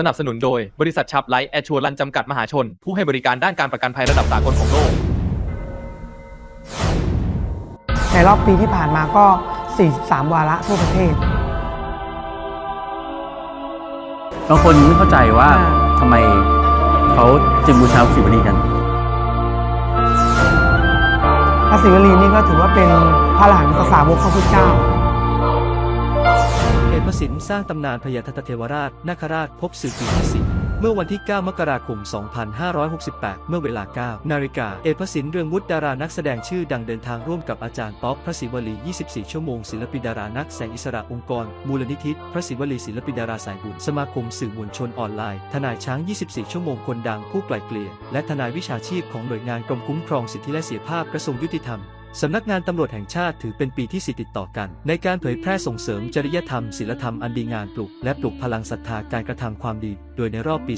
สนับสนุนโดย บริษัทชับไลท์แอชัวรันจำกัดมหาชน ผู้ให้บริการด้านการประกันภัยระดับสากลของโลก ในรอบปีที่ผ่านมาก็ 43 วาระทั่วประเทศ บางคนไม่เข้าใจว่าอ่า ทำไมเขาจึงบูชาศิวลีกัน พระศิวลีนี่ก็ถือว่าเป็นพระหลานตสาวกพระพุทธเจ้า เอกพระสินสร้างตำนานพญาทัตเทวราชนาคราชพบสื่อปีที่สิเมื่อวันที่ 9 มกราคม 2568 เมื่อเวลา 9 นาฬิกา เอกพสินเรืองวุฒิดารานักแสดงชื่อดังเดินทางร่วมกับอาจารย์ป๊อปพระศิวลี 24 ชั่วโมง ศิลปินดารานักแสงอิสระองค์กร มูลนิธิพระศิวลีศิลปินดาราสายบุญ สมาคมสื่อมวลชนออนไลน์ ทนายช้าง 24 ชั่วโมง คนดังผู้ไกล่เกลี่ย และทนายวิชาชีพของหน่วยงานกรมคุ้มครองสิทธิและเสียภาพกระทรวงยุติธรรม สำนักงานตำรวจแห่งชาติถือเป็นปีที่สิติดต่อกัน ในการเผยแพร่ส่งเสริมจริยธรรมศิลธรรมอันดีงามปลุก และปลุกพลังศรัทธาการกระทำความดี โดยในรอบปี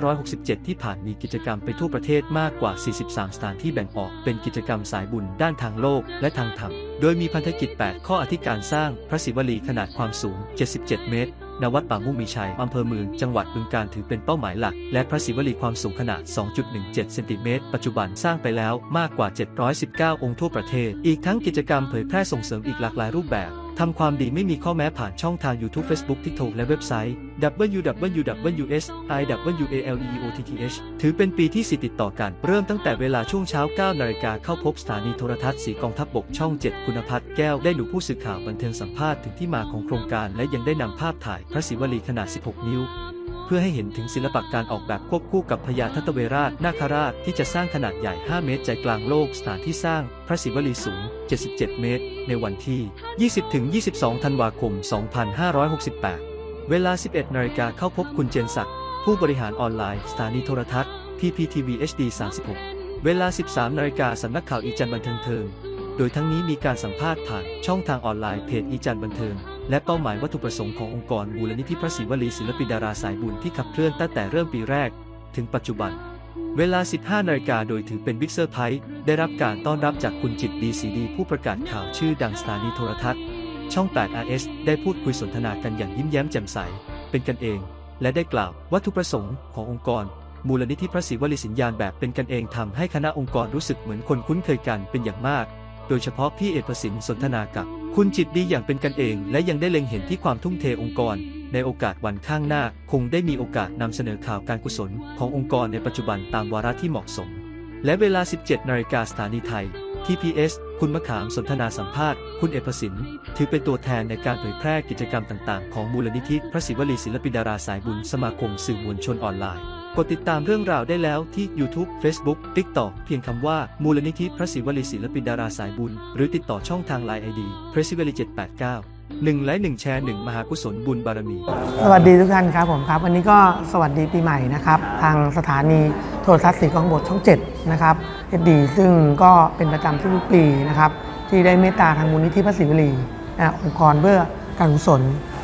2567 ที่ผ่านมีกิจกรรมไปทั่วประเทศมากกว่า 43 สถานที่แบ่งออก เป็นกิจกรรมสายบุญด้านทางโลกและทางธรรม โดยมีพันธกิจ 8 ข้ออธิการสร้างพระศิวลีขนาดความสูง 77 เมตร ณวัดป่ามุ่งมีชัย อำเภอเมือง จังหวัดบึงการถือเป็นเป้าหมายหลัก และพระศิวลีความสูงขนาด 2.17 เซนติเมตร ปัจจุบันสร้างไปแล้วมากกว่า 719 องค์ทั่วประเทศ อีกทั้งกิจกรรมเผยแพร่ส่งเสริมอีกหลากหลายรูปแบบ ทำความดีไม่มีข้อแม้ผ่านช่องทาง YouTube Facebook TikTok และเว็บไซต์ www.siwaleoTTH ถือเป็นปีที่สิติดต่อกัน เริ่มตั้งแต่เวลาช่วงเช้า 9 นาฬิกาเข้าพบสถานีโทรทัศน์สีกองทัพบกช่อง 7 คุณพัฒน์แก้วได้หนูผู้สื่อข่าวบันเทิงสัมภาษณ์ถึงที่มาของโครงการ และยังได้นำภาพถ่ายพระศิวลีขนาด 16 นิ้วเพื่อให้เห็นถึงศิลปะการออกแบบควบคู่กับพญาทัตเวราชนาคราชที่จะสร้างขนาดใหญ่ 5 เมตรใจกลางโลกสถานที่สร้าง พระศิวลีสูง 77 เมตร ในวันที่ 20-22 ธันวาคม 2568 เวลา 11 นาฬิกาเข้าพบคุณเจนศักดิ์ ผู้บริหารออนไลน์สถานีโทรทัศน์ PPTV HD 36 เวลา 13 นาฬิกาสำนักข่าวอีจันบันเทิงเทิง โดยทั้งนี้มีการสัมภาษณ์ผ่านช่องทางออนไลน์เพจอีจันบันเทิง และเป้าหมายวัตถุประสงค์ขององค์กรมูลนิธิพระศิวลีศิลปินดาราสายบุญที่ขับเคลื่อนตั้งแต่เริ่มปีแรก ถึงปัจจุบัน เวลา 15นาฬิกาโดยถือเป็นบิ๊กเซอร์ไพรส์ได้รับการต้อนรับจากคุณจิตดีสีดีผู้ประกาศข่าวชื่อดังสถานีโทรทัศน์ ช่อง 8 RS ได้พูดคุยสนทนากันอย่างยิ้มแย้มแจ่มใส เป็นกันเอง และได้กล่าววัตถุประสงค์ขององค์กร มูลนิธิพระศิวลีสิญญาณแบบเป็นกันเองทำให้คณะองค์กรรู้สึกเหมือนคนคุ้นเคยกันเป็นอย่างมาก โดยเฉพาะพี่เอกประสินสนทนากับ คุณจิตดีอย่างเป็นกันเอง และยังได้เล็งเห็นที่ความทุ่มเทองค์กร ในโอกาสวันข้างหน้าคงได้มีโอกาสนำเสนอข่าวการกุศลขององค์กรในปัจจุบันตามวาระที่เหมาะสม และเวลา 17 นาฬิกาสถานีไทย TPS คุณมะขามสนทนาสัมภาษณ์ คุณเอกประสินถือเป็นตัวแทนในการเผยแพร่กิจกรรมต่างๆ ของมูลนิธิพระศิวลีศิลปินดาราสายบุญสมาคมสื่อมวลชนออนไลน์ กดติดตามเรื่องราวได้แล้วที่ YouTube Facebook TikTok เพียงคำว่า มูลนิธิพระศิวลีศิลปินดาราสายบุญ หรือติดต่อช่องทาง Line ID พระศิวลี789 1ไลค์1แชร์ 1 มหากุศลบุญบารมี สวัสดีทุกท่านครับผมครับ วันนี้ก็สวัสดีปีใหม่นะครับ ทางสถานีโทรทัศน์สีกองบทช่อง 7 นะครับเอดีซึ่งก็เป็นประจำทุกๆปีนะครับ ที่ได้เมตตาทางมูลนิธิพระศิวลีนะองค์กรเพื่อการกุศล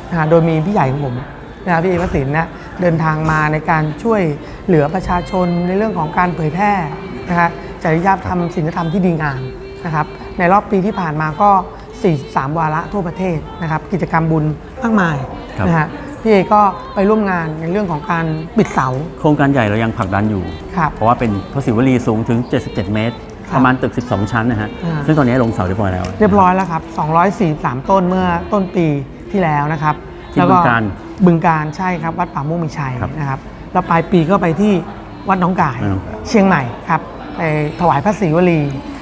นะโดยมีพี่ใหญ่ของผมนะพี่เอกพระสินนะเดินทางมาในการช่วยเหลือประชาชนในเรื่องของการเผยแพร่นะครับจริยธรรมศีลธรรมที่ดีงามนะครับในรอบปีที่ผ่านมาก็ 43 วาระทั่วประเทศนะครับ กิจกรรมบุญมากมายครับ นะฮะพี่เอก็ไปร่วมงานในเรื่องของการปิดเสาโครงการใหญ่เรายังผลักดันอยู่ ครับ เพราะว่าเป็นพระศิวลีสูงถึง 77 เมตร ครับประมาณตึก 12 ชั้นนะฮะ อ่า ซึ่งตอนนี้ลงเสาเรียบร้อยแล้วเรียบร้อยแล้วครับ 243 ต้นเมื่อต้นปีที่แล้วนะครับที่แล้วบึงการ บึงการใช่ครับ วัดป่าม่วงมีชัยครับนะครับ แล้วปลายปีก็ไปที่วัดหน้องก่าย วัดหนองก่าย เชียงใหม่ครับไปถวายพระศรีวลี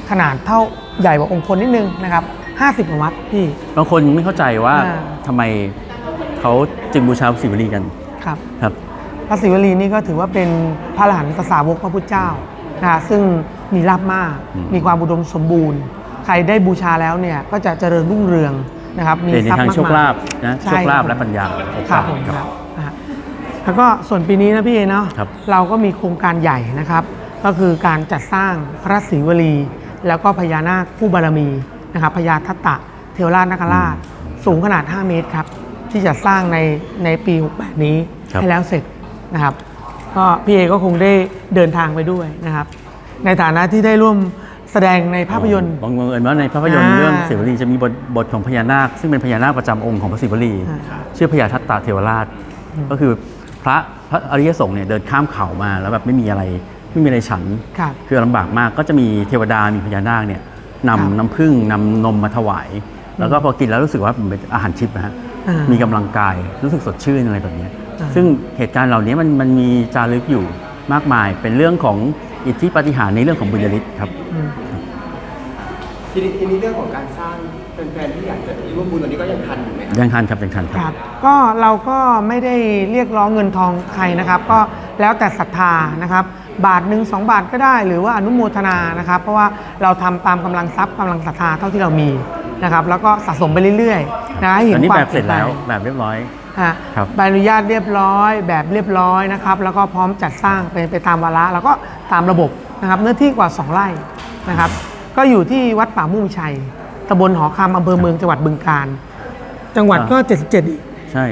ขนาดเท่าใหญ่กว่าองค์พลนิดนึงนะครับ 50กว่าวัดพี่ บางคนไม่เข้าใจว่าอ่า ทำไมเขาจึงบูชาศิวลีกันครับครับ พระศิวลีนี่ก็ถือว่าเป็นพระหลานตสาวกพระพุทธเจ้านะฮะซึ่งมีลาบมาก อืมมีความอุดมสมบูรณ์ ใครได้บูชาแล้วเนี่ยก็จะเจริญรุ่งเรืองนะครับมีเป็นในทรัพย์ทางมากโชคมายลาภนะใช่โชคลาภครับและปัญญาครับผมครับนะฮะแล้วก็ส่วนปีนี้นะพี่เอเนาะครับ เราก็มีโครงการใหญ่นะครับ ก็คือการจัดสร้างพระศรีวลี แล้วก็พญานาคผู้บารมี นะครับพญาทัตตะเทวราชนาคราช สูงขนาด 5 เมตรครับ ที่จะสร้างในในปี 68 นี้ครับ ให้แล้วเสร็จนะครับ ก็พี่เอก็คงได้เดินทางไปด้วยนะครับ ในฐานะที่ได้ร่วมแสดงในภาพยนตร์ บังเอิญว่าในภาพยนตร์อ่าเรื่องศิวลีจะมีบทบทของพญานาค ซึ่งเป็นพญานาคประจำองค์ของพระศิวลี อ่า ชื่อพญาทัตตาเทวราช ก็คือพระพระอริยสงฆ์เนี่ยเดินข้ามเขามาแล้วแบบไม่มีอะไรไม่มีอะไรฉัน ครับ คือลำบากมากก็จะมีเทวดามีพญานาคเนี่ยครับ นำน้ำผึ้งนำนมมาถวาย แล้วก็พอกินแล้วรู้สึกว่ามันเป็นอาหารทิพย์นะฮะอ่ามีกำลังกายรู้สึกสดชื่นอะไรแบบเนี้ยอ่าซึ่งเหตุการณ์เหล่านี้มันมันมีจารึกอยู่มากมายเป็นเรื่องของอิทธิปาฏิหาริย์ในเรื่องของบุญญาฤทธิ์ครับอืมทีนี้ทีนี้เรื่องของการสร้างแฟนๆที่อยากจะร่วมบุญตอนนี้ก็ยังทันอยู่ไหมครับยังทันครับยังทันคครับรับ ก็เราก็ไม่ได้เรียกร้องเงินทองใครนะครับ ก็ แล้วแต่ศรัทธานะครับ บาทหนึ่งสองบาทก็ได้หรือว่าอนุโมทนานะครับ เพราะว่าเราทำตามกำลังทรัพย์กำลังศรัทธาเท่าที่เรามีนะครับ แล้วก็สะสมไปเรื่อยๆนะให้เห็ตอนนนี้ความแบบเสร็จแล้วปยนปงแบบเรียบร้อยฮะครับใบอนุญาตเรียบร้อย แบบเรียบร้อยนะครับ แล้วก็พร้อมจัดสร้างเป็นไปตามวาระแล้วก็ตามระบบนะครับ เนื้อที่กว่า 2ไร่นะครับ ก็อยู่ที่วัดป่ามุ่งชัยตำบลหอคำอำเภอเมืองจังหวัดบึงกาฬจังหวัดก็77อีก ใช่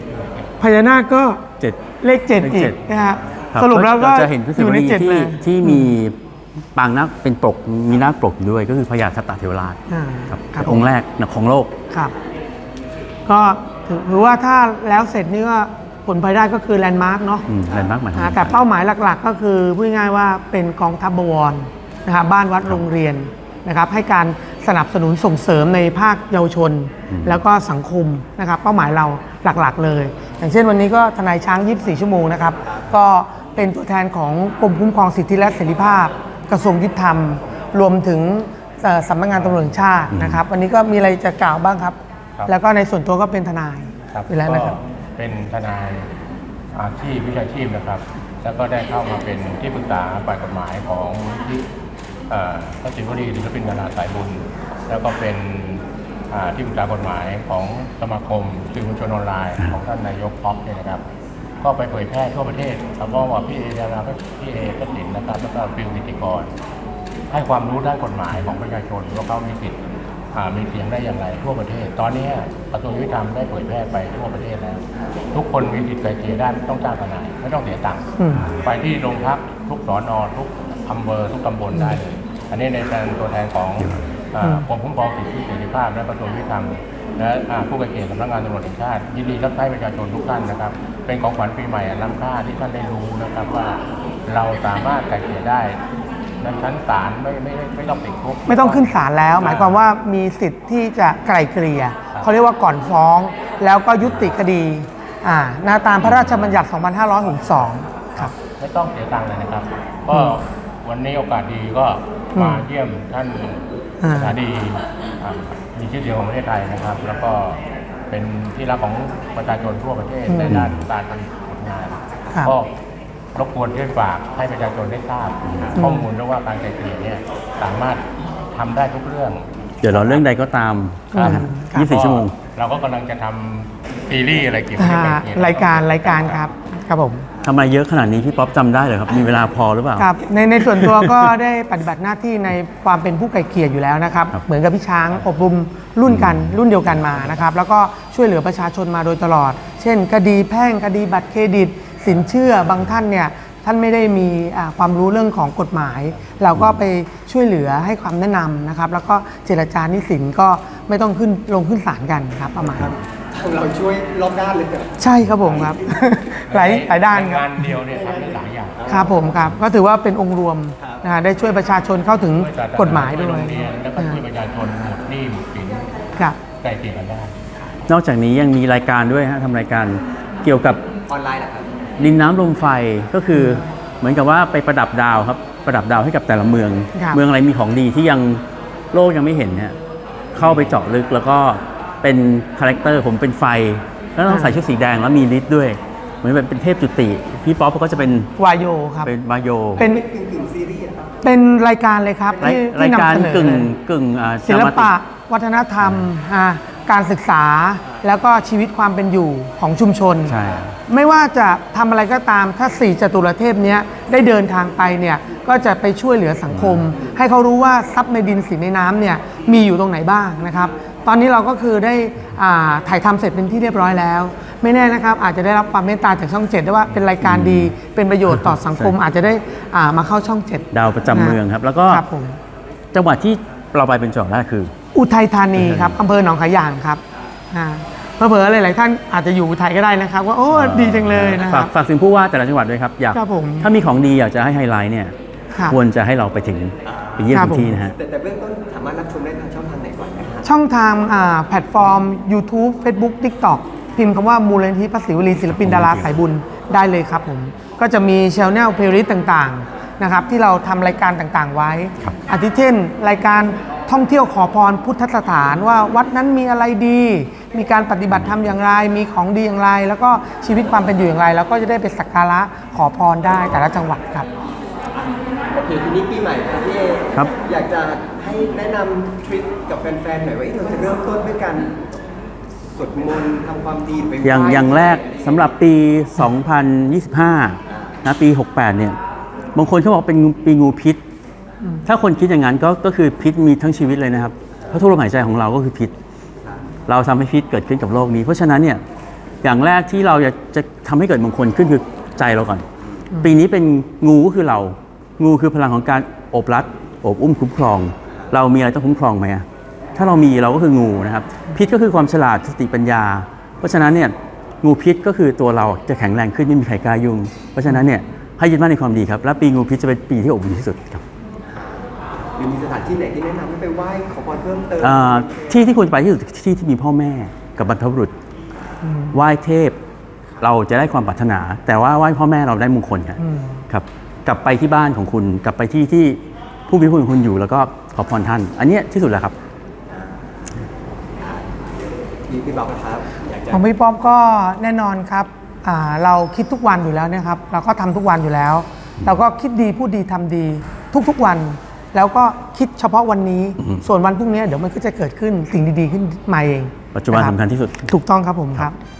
77 พญานาคก็7 เลขเจ็ดเลขอีเจ็กด นะครับครับสรุปแล้วก็จะเห็นพฤอษิยู่วในลีเจ็ดเลที่ยที่มีปางนักเป็นปกมีนาคปกอยู่ด้วยก็คือพญาทัตตาเทวราชอ่าครับครับองค์แรกของโลก ครับ ก็ถือถือว่าถ้าแล้วเสร็จนี่ก็ผลภายได้ก็คือแลนด์มาร์กเนาะ อืมแลนด์มาร์คหมายถึงอ่าแต่เป้าหมายหลักๆ ก็คือพูดง่ายๆว่าเป็นกองทัพบวรนะครับบ้านวัดโรงเรียน นะครับให้การสนับสนุนส่งเสริมในภาคเยาวชน แล้วก็สังคมนะครับเป้าหมายเราหลักๆ เลย อย่างเช่นวันนี้ก็ทนายช้าง 24 ชั่วโมงนะครับก็เป็นตัวแทนของกรมคุ้มครองสิทธิและเสรีภาพ กระทรวงยุติธรรม รวมถึงเอ่อสำนักงานตำรวจแห่งชาตินะครับวันนี้ก็มีอะไรจะกล่าวบ้างครับครับแล้วก็ในส่วนตัวก็เป็นทนายครับอยู่แล้วนะครับก็เป็นทนายอาชีพวิชาชีพนะครับ แล้วก็ได้เข้ามาเป็นที่ปรึกษาฝ่ายกฎหมายของ ที่เอ่อพระศิวลีศิลปินดาราสายบุญ แล้วก็เป็นอ่าที่ปรึกษากฎหมายของสมาคมสื่อมวลชนออนไลน์ของท่านนายกพ็อกเนี่ยนะครับ ก็ไปเผยแพร่ทั่วประเทศแล้วก็ว่าพี่เอดาราพี่เอก็สินนะครับแล้วก็ฟิลนิติกร ให้ความรู้ด้านกฎหมายของประชาชนว่าเขามีสิทธิ์อ่ามีเสียงได้อย่างไรทั่วประเทศ ตอนนี้กระทรวงยุติธรรมได้เผยแพร่ไปทั่วประเทศแล้ว ทุกคนมีสิทธิ์ไกลเกลี่ยได้ไม่ต้องจ้างทนายไม่ต้องเสียตังค์อืมไปที่โรงพักทุกสอนอทุกอำเภอทุกตำบลได้เลย อันนี้ในฐานะตัวแทนของอ่ากรมคุ้มครองสิทธิเสรีภาพและกระทรวงยุติธรรมและอ่าผู้ไกลเกลี่ยสำนักงานตำรวจแห่งชาติยินดีรับใช้ประชาชนทุกท่านนะครับ เป็นของขวัญปีใหม่อันล้ำค่าที่ท่านได้รู้นะครับว่าเราสามารถไกลเกลี่ยได้ในชั้นศาลไม่ไม่ไม่ไม่ต้องติดคุกไม่ต้องขึ้นศาลแล้ว หมายความว่ามีสิทธิ์ที่จะไกล่เกลี่ยเขาเรียกว่าก่อนฟ้อง แล้วก็ยุติคดีอ่าหน้าตามพระราชบัญญัติ 2562 ครับ ไม่ต้องเสียตังค์เลยนะครับ ก็วันนี้โอกาสดีก็ มาอืมเยี่ยมท่านอ่าสาดีอ่ามีชื่อเสียงของประเทศไทยนะครับ แล้วก็เป็นที่รักของประชาชนทั่วประเทศในด้านการผลิตผลงานครับก็รบกวนช่วยฝากให้ประชาชนได้ทราบข้อมูลด้วยว่าการไกลเกลี่ยเนี่ยสามารถทำได้ทุกเรื่อง เดี๋ยวเราเรื่องใดก็ตามครับนะฮะครับ24 ชั่วโมง เราก็กำลังจะทำซีรีส์อะไรเกี่ยวกับอ่าเรื่องไกลเกลี่ยรายการรายการครับ ครับผมทำไมเยอะขนาดนี้พี่ป๊อปจำได้เหรอครับ มีเวลาพอหรือเปล่า ครับในในส่วนตัวก็ ได้ปฏิบัติหน้าที่ในความเป็นผู้ไกลเกลี่ยอยู่แล้วนะครับครับ เหมือนกับพี่ช้างอบรมรุ่นกันรุ่นเดียวกันมานะครับแล้วก็ช่วยเหลือประชาชนมาโดยตลอด เช่น คดีแพ่งคดีบัตรเครดิต สินเชื่อบางท่านเนี่ยท่านไม่ได้มีอ่าความรู้เรื่องของกฎหมาย เราก็ไปช่วยเหลือให้ความแนะนำนะครับ แล้วก็เจรจานิสินก็ไม่ต้องขึ้นลงขึ้นศาลกันครับประมาณนั้นเราช่วยรอบด้านเลยเหรอ ใช่ครับผมครับ หลายหลายด้านครับงานเดียวเนี่ยทำได้หลายอย่างครับผมครับ ก็ถือว่าเป็นองค์รวมนะฮะได้ช่วยประชาชนเข้าถึงช่วยศสนกฎหมายด้วโรยงเรียนแล้วก็ช่วยประชาชนหมดหนี้หมดสินครับไกลเกลี่ยกันได้ นอกจากนี้ยังมีรายการด้วยฮะทำรายการเกี่ยวกับออนไลน์เหรอครับ ดินน้ำลมไฟก็คือเหมือนกับว่าไปประดับดาวครับประดับดาวให้กับแต่ละเมือง ครับ เมืองอะไรมีของดีที่ยังโลกยังไม่เห็นเนี่ยเข้าไปเจาะลึกแล้วก็เป็นคาแรคเตอร์ผมเป็นไฟ แล้วต้องใส่ชุดสีแดงแล้วมีฤทธิ์ด้วย เหมือนแบบเป็นเทพจุติ พี่ป๊อปก็จะเป็นวายโยครับ เป็นวายโย เป็นกึ่งกึ่งซีรีส์อะครับเป็นรายการเลยครับรายที่รายที่การนำเสนอกึ่งเลยกึ่งอ่าศิลดรามาติปะกวัฒนธรรมอ่าการศึกษาแล้วก็ชีวิตความเป็นอยู่ของชุมชน ใช่ ไม่ว่าจะทำอะไรก็ตามถ้าสี่จตุรเทพเนี้ยได้เดินทางไปเนี่ยก็จะไปช่วยเหลือสังคม ให้เขารู้ว่าทรัพย์ในดินสีในน้ำเนี่ยมีอยู่ตรงไหนบ้างนะครับ ตอนนี้เราก็คือได้อ่าถ่ายทำเสร็จเป็นที่เรียบร้อยแล้ว ไม่แน่นะครับ อาจจะได้รับความเมตตาจากช่องเจ็ดได้ว่าเป็นรายการดีเป็นประโยชน์ต่อสังคมใช่อาจจะได้อ่ามาเข้าช่องเจ็ดดาวประจำเมืองครับ แล้วก็ครับผมจังหวัดที่เราไปเป็นจังหวัดแรกคือ อุทัยธานีครับอำเภอหนองขายางครับอ่าเผลอๆหลายๆท่านอาจจะอยู่อุทัยก็ได้นะครับ ว่าโอ้ดีจังเลยนะคฝารักบฝากถึงผู้ว่าแต่ละจังหวัดด้วยครับอยากครับผมถ้ามีของดีอยากจะให้ไฮไลท์เนี่ยครับควรจะให้เราไปถึงไปเยี่ยมครับพื้นที่นะฮะแต่แต่เบื้องต้นสามารถรับชมได้ทาง ช่องทางไหนก่อนนะครับช่องทางอ่าแพลตฟอร์ม YouTube Facebook TikTok พิมพ์คำว่ามูลนิธิพระศิวลีศิลปินดาราสายบุญได้เลยครับผม ก็จะมีช n แนลเพลย์ลิสต์ต่างๆนะครับที่เราทำรายการต่างๆไว้อาทิเช่น รายการท่องเที่ยวขอพรพุทธสถานว่าวัดนั้นมีอะไรดี มีการปฏิบัติธรรมอย่างไร มีของดีอย่างไร แล้วก็ชีวิตความเป็นอยู่อย่างไร แล้วก็จะได้ไปสักการะขอพรได้แต่ละจังหวัดครับโอเคทีนี้ปีใหม่ครับพี่เอครับ อยากจะให้แนะนำทริคกับแฟนๆหน่อยว่าเอ๊ะเราจะเริ่มต้นด้วยการสวดมนต์ทำความดีหรือไปไหว้อย่างอย่างแรกสำหรับปี 2025นะปี 68 เนี่ย บางคนเขาบอกเป็นงูปีงูพิษ ถ้าคนคิดอย่างนั้นก็ก็คือพิษมีทั้งชีวิตเลยนะครับ เพราะทุกลมหายใจของเราก็คือพิษ เราทำให้พิษเกิดขึ้นกับโลกนี้ เพราะฉะนั้นเนี่ยอย่างแรกที่เราจะจะทำให้เกิดมงคลขึ้นคือใจเราก่อน ปีนี้เป็นงูก็คือเรา งูคือพลังของการโอบรัดโอบอุ้มคุ้มครอง เรามีอะไรต้องคุ้มครองไหมอะถ้าเรามีเราก็คืองูนะครับ พิษก็คือความฉลาดสติปัญญา เพราะฉะนั้นเนี่ยงูพิษก็คือตัวเราจะแข็งแรงขึ้นไม่มีใครกล้ายุ่ง เพราะฉะนั้นเนี่ยให้ยึดมั่นในความดีครับ และปีงูพิษจะเป็นปีที่อบอุ่นที่สุดครับหรือมีสถานที่ไหนที่แนะนำให้ไปไหว้ขอพรเพิ่มเติมอ่าที่ที่ควรไปที่สุดที่ที่มีพ่อแม่กับบรรพบุรุษไหว้เทพ เราจะได้ความปรารถนา แต่ว่าไหว้พ่อแม่เราได้มงคลครับอืมครับ กลับไปที่บ้านของคุณ กลับไปที่ที่ผู้มีพระคุณของคุณอยู่ แล้วก็ขอพรท่าน อันเนี้ยที่สุดแล้วครับพี่พี่บอกนะครับอยากจะของพี่ป้อมก็แน่นอนครับอ่าเราคิดทุกวันอยู่แล้วนะครับ เราก็ทำทุกวันอยู่แล้ว เราก็คิดดีพูดดีทำดีทุกๆวัน แล้วก็คิดเฉพาะวันนี้ ส่วนวันพรุ่งนี้เดี๋ยวมันก็จะเกิดขึ้นสิ่งดีๆขึ้นมาเอง ปัจจุบันนะรับสำคัญที่สุด ถูกต้องครับผมครับค